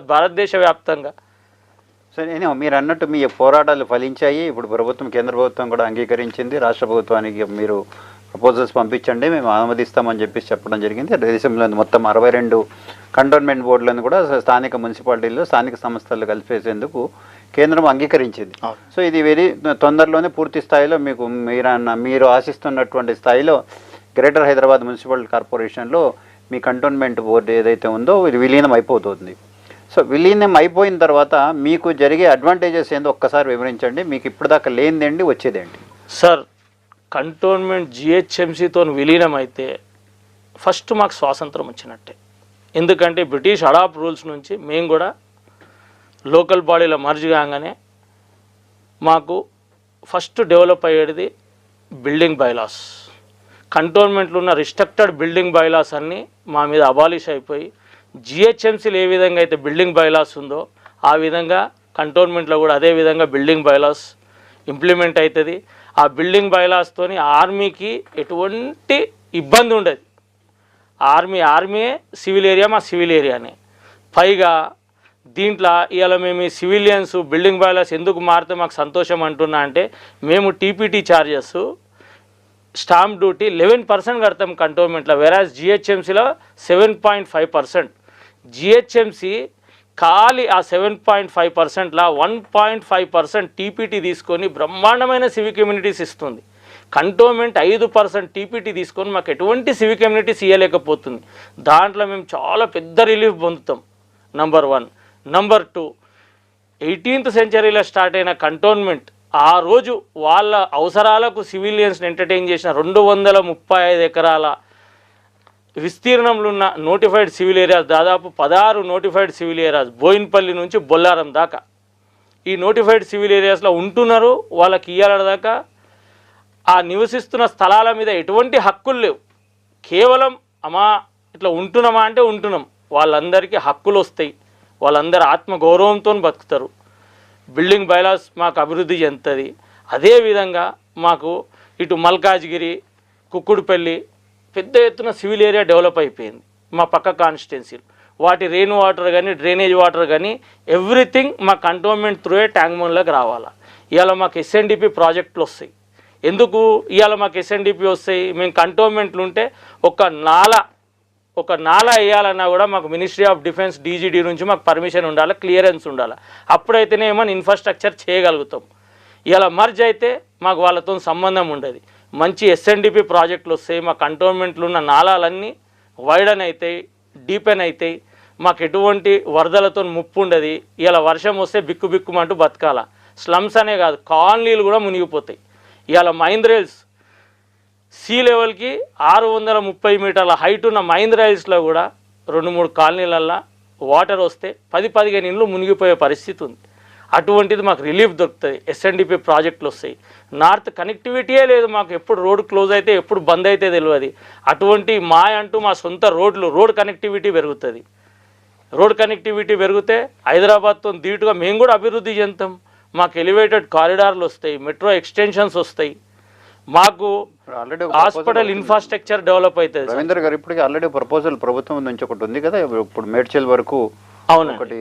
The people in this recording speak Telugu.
భారతదేశ వ్యాప్తంగా సరే నేను మీరు అన్నట్టు మీ పోరాటాలు ఫలించాయి. ఇప్పుడు ప్రభుత్వం కేంద్ర ప్రభుత్వం కూడా అంగీకరించింది. రాష్ట్ర ప్రభుత్వానికి మీరు ప్రపోజల్స్ పంపించండి. మేము ఆమోదిస్తామని చెప్పేసి చెప్పడం జరిగింది. దేశంలో మొత్తం అరవై రెండు కంటోన్మెంట్ బోర్డులను కూడా స్థానిక మున్సిపాలిటీల్లో స్థానిక సంస్థలు కలిపేసేందుకు కేంద్రం అంగీకరించింది. సో ఇది వెరీ తొందరలోనే పూర్తి స్థాయిలో మీకు మీరు అన్న- మీరు ఆశిస్తున్నటువంటి స్థాయిలో గ్రేటర్ హైదరాబాద్ మున్సిపల్ కార్పొరేషన్లో మీ కంటోన్మెంట్ బోర్డు ఏదైతే ఉందో ఇది విలీనం అయిపోతుంది. సో విలీనం అయిపోయిన తర్వాత మీకు జరిగే అడ్వాంటేజెస్ ఏందో ఒక్కసారి వివరించండి. మీకు ఇప్పటిదాకా లేనిదేంటి వచ్చేదేంటి? సార్ కంటోన్మెంట్ జిహెచ్ఎంసీతో విలీనం అయితే ఫస్ట్ మాకు స్వాతంత్రం వచ్చినట్టే. ఎందుకంటే బ్రిటిష్ అడాప్ రూల్స్ నుంచి మేము కూడా లోకల్ బాడీలో మర్జ్ కాగానే మాకు ఫస్ట్ డెవలప్ అయ్యేది బిల్డింగ్ బైలాస్ కంటోన్మెంట్లో ఉన్న రిస్ట్రక్టెడ్ బిల్డింగ్ బైలాస్ అన్నీ మా మీద అబాలిష్ అయిపోయి జిహెచ్ఎంసీలు ఏ విధంగా అయితే బిల్డింగ్ బైలాస్ ఉందో ఆ విధంగా కంటోన్మెంట్లో కూడా అదే విధంగా బిల్డింగ్ బైలాస్ ఇంప్లిమెంట్ అవుతుంది. ఆ బిల్డింగ్ బైలాస్తోని ఆర్మీకి ఎటువంటి ఇబ్బంది ఉండదు. ఆర్మీ ఆర్మీ సివిల్ ఏరియా మా సివిల్ ఏరియానే. పైగా దీంట్లో ఇవాళ మేము సివిలియన్స్ బిల్డింగ్ బైలాస్ ఎందుకు మారితే మాకు సంతోషం అంటున్నా అంటే మేము TPT charges stamp duty eleven percent కడతాం కంటోన్మెంట్లో వెరాజ్ జిహెచ్ఎంసీలో seven point five percent. GHMC ఖాళీ ఆ seven point five పర్సెంట్లా one point five percent TPT తీసుకొని బ్రహ్మాండమైన సివిక్ ఇమ్యూనిటీస్ ఇస్తుంది. కంటోన్మెంట్ ఐదు పర్సెంట్ టీపీటీ తీసుకొని మాకు ఎటువంటి సివిక్ ఇమ్యూనిటీస్ ఇవ్వలేకపోతుంది దాంట్లో మేము చాలా పెద్ద రిలీఫ్ పొందుతాం. Number one. Number two. Eighteenth సెంచరీలో start అయిన కంటోన్మెంట్ ఆ రోజు వాళ్ళ అవసరాలకు సివిలియన్స్ని ఎంటర్టైన్ చేసిన రెండు వందల ముప్పై ఐదు ఎకరాల విస్తీర్ణంలో ఉన్న నోటిఫైడ్ సివిల్ ఏరియాస్ దాదాపు పదహారు నోటిఫైడ్ సివిల్ ఏరియాస్ బోయిన్పల్లి నుంచి బొల్లారం దాకా. ఈ నోటిఫైడ్ సివిల్ ఏరియాస్లో ఉంటున్నారు వాళ్ళకి ఇయ్యాల దాకా. ఆ నివసిస్తున్న స్థలాల మీద ఎటువంటి హక్కులు లేవు. కేవలం అమ్మా ఇట్లా ఉంటున్నామా అంటే ఉంటున్నాం. వాళ్ళందరికీ హక్కులు వస్తాయి. వాళ్ళందరూ ఆత్మగౌరవంతో బతుకుతారు. బిల్డింగ్ బైలాస్ మాకు అభివృద్ధి చెందుతుంది. అదేవిధంగా మాకు ఇటు మల్కాజ్గిరి కుక్కుడుపల్లి పెద్ద ఎత్తున సివిల్ ఏరియా డెవలప్ అయిపోయింది. మా పక్క కాన్స్టిట్యున్సీలు. వాటి రెయిన్ వాటర్ కానీ డ్రైనేజ్ వాటర్ కానీ ఎవ్రీథింగ్ మా కంటోన్మెంట్ త్రూయే ట్యాంక్ ట్యాంక్మన్లోకి రావాలా. ఇవాళ మాకు ఎస్ఎన్డిపి ప్రాజెక్టులు వస్తాయి. ఎందుకు ఇవాళ మాకు ఎస్ఎన్డిపి వస్తాయి? మేము కంటోన్మెంట్లు ఉంటే ఒక నాల ఒక నాల వేయాలన్నా కూడా మాకు మినిస్ట్రీ ఆఫ్ డిఫెన్స్ డీజీడీ నుంచి మాకు పర్మిషన్ ఉండాలి క్లియరెన్స్ ఉండాలి. అప్పుడైతేనే ఏమైనా ఇన్ఫ్రాస్ట్రక్చర్ చేయగలుగుతాం. ఇలా మర్జ్ అయితే మాకు వాళ్ళతో సంబంధం ఉండదు. మంచి ఎస్ఎన్డిపి ప్రాజెక్టులు వస్తాయి మా కంటోన్మెంట్లు ఉన్న నాళాలన్నీ వైడన్ అవుతాయి డీపెన్ అవుతాయి మాకు ఎటువంటి వరదలతో ముప్పు ఉండదు. ఇలా వర్షం వస్తే బిక్కు బిక్కుమంటూ బతకాల. స్లమ్స్ అనే కాదు కాలనీలు కూడా మునిగిపోతాయి. ఇవాళ మైండ్ రైల్స్ సీ లెవెల్కి ఆరు వందల ముప్పై మీటర్ల హైట్ ఉన్న మైండ్ రైల్స్లో కూడా రెండు మూడు కాలనీలల్లో వాటర్ వస్తే పది పదిహేను ఇండ్లు మునిగిపోయే పరిస్థితి ఉంది. అటువంటిది మాకు రిలీఫ్ దొరుకుతుంది ఎస్ఎన్డిపి ప్రాజెక్టులు వస్తాయి. నార్త్ కనెక్టివిటీయే లేదు మాకు. ఎప్పుడు రోడ్ క్లోజ్ అయితే ఎప్పుడు బంద్ అయితే తెలియదు అటువంటి మా అంటూ మా సొంత రోడ్లు రోడ్ కనెక్టివిటీ పెరుగుతుంది. రోడ్ కనెక్టివిటీ పెరిగితే హైదరాబాద్తో ధీటుగా మేము కూడా అభివృద్ధి చెందుతాం. మాకు ఎలివేటెడ్ కారిడార్లు వస్తాయి మెట్రో ఎక్స్టెన్షన్స్ వస్తాయి. మాకు ఆల్రెడీ హాస్పిటల్ ఇన్ఫ్రాస్ట్రక్చర్ డెవలప్ అవుతుంది రవీంద్ర గారు ఇప్పటికీ ఆల్రెడీ ప్రపోజల్ ప్రభుత్వం నుంచి ఒకటి ఉంది కదా. ఇప్పుడు మేడ్చల్ వరకు అవునండి. ఒకటి